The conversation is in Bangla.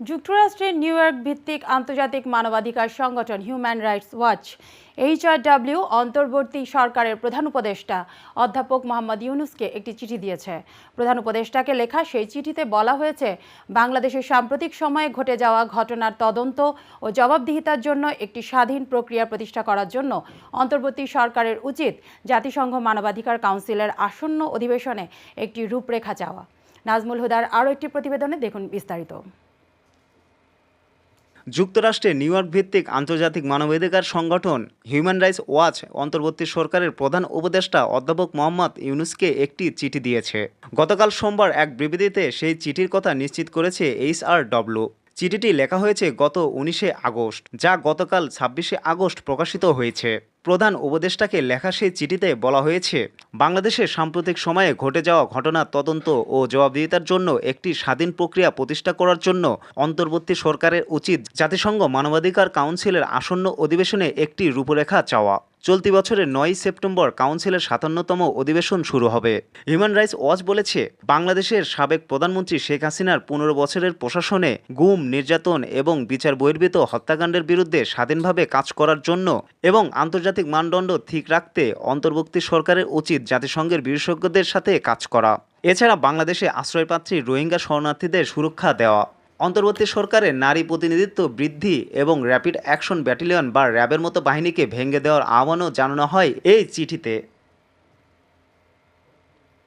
যুক্তরাষ্ট্রের নিউ ভিত্তিক আন্তর্জাতিক মানবাধিকার সংগঠন হিউম্যান রাইটস ওয়াচ এইচআরডব্লিউ অন্তর্বর্তী সরকারের প্রধান উপদেষ্টা অধ্যাপক মোহাম্মদ ইউনুসকে একটি চিঠি দিয়েছে। প্রধান উপদেষ্টাকে লেখা সেই চিঠিতে বলা হয়েছে, বাংলাদেশের সাম্প্রতিক সময়ে ঘটে যাওয়া ঘটনার তদন্ত ও জবাবদিহিতার জন্য একটি স্বাধীন প্রক্রিয়া প্রতিষ্ঠা করার জন্য অন্তর্বর্তী সরকারের উচিত জাতিসংঘ মানবাধিকার কাউন্সিলের আসন্ন অধিবেশনে একটি রূপরেখা চাওয়া। নাজমুল হুদার আরও একটি প্রতিবেদনে দেখুন বিস্তারিত। যুক্তরাষ্ট্রে নিউ ইয়র্ক ভিত্তিক আন্তর্জাতিক মানবাধিকার সংগঠন হিউম্যান রাইটস ওয়াচ অন্তর্বর্তী সরকারের প্রধান উপদেষ্টা অধ্যাপক মোহাম্মদ ইউনুসকে একটি চিঠি দিয়েছে। গতকাল সোমবার এক বিবৃতিতে সেই চিঠির কথা নিশ্চিত করেছে এইচআরডব্লিউ চিঠিটি লেখা হয়েছে গত উনিশে আগস্ট, যা গতকাল ছাব্বিশে আগস্ট প্রকাশিত হয়েছে। প্রধান উপদেষ্টাকে লেখা সেই চিঠিতে বলা হয়েছে বাংলাদেশের সাম্প্রতিক সময়ে ঘটে যাওয়া ঘটনার তদন্ত ও জবাবদিহিতার জন্য একটি স্বাধীন প্রক্রিয়া প্রতিষ্ঠা করার জন্য অন্তর্বর্তী সরকারের উচিত জাতিসংঘ মানবাধিকার কাউন্সিলের আসন্ন অধিবেশনে একটি রূপরেখা চাওয়া। চলতি বছরের নয় সেপ্টেম্বর কাউন্সিলের সাতান্নতম অধিবেশন শুরু হবে। হিউম্যান রাইটস ওয়াচ বলেছে, বাংলাদেশের সাবেক প্রধানমন্ত্রী শেখ হাসিনার পনেরো বছরের প্রশাসনে গুম, নির্যাতন এবং বিচার বহির্ভূত হত্যাকাণ্ডের বিরুদ্ধে স্বাধীনভাবে কাজ করার জন্য এবং আন্তর্জাতিক মানদণ্ড ঠিক রাখতে অন্তর্বর্তী সরকারের উচিত জাতিসংঘের বিশেষজ্ঞদের সাথে কাজ করা। এছাড়া বাংলাদেশে আশ্রয়প্রার্থী রোহিঙ্গা শরণার্থীদের সুরক্ষা দেওয়া। অন্তর্বর্তী সরকারের নারী প্রতিনিধিত্ব বৃদ্ধি এবং র্যাপিড অ্যাকশন ব্যাটালিয়ন বা র্যাবের মতো বাহিনীকে ভেঙে দেওয়ার আহ্বানও জানানো হয় এই চিঠিতে।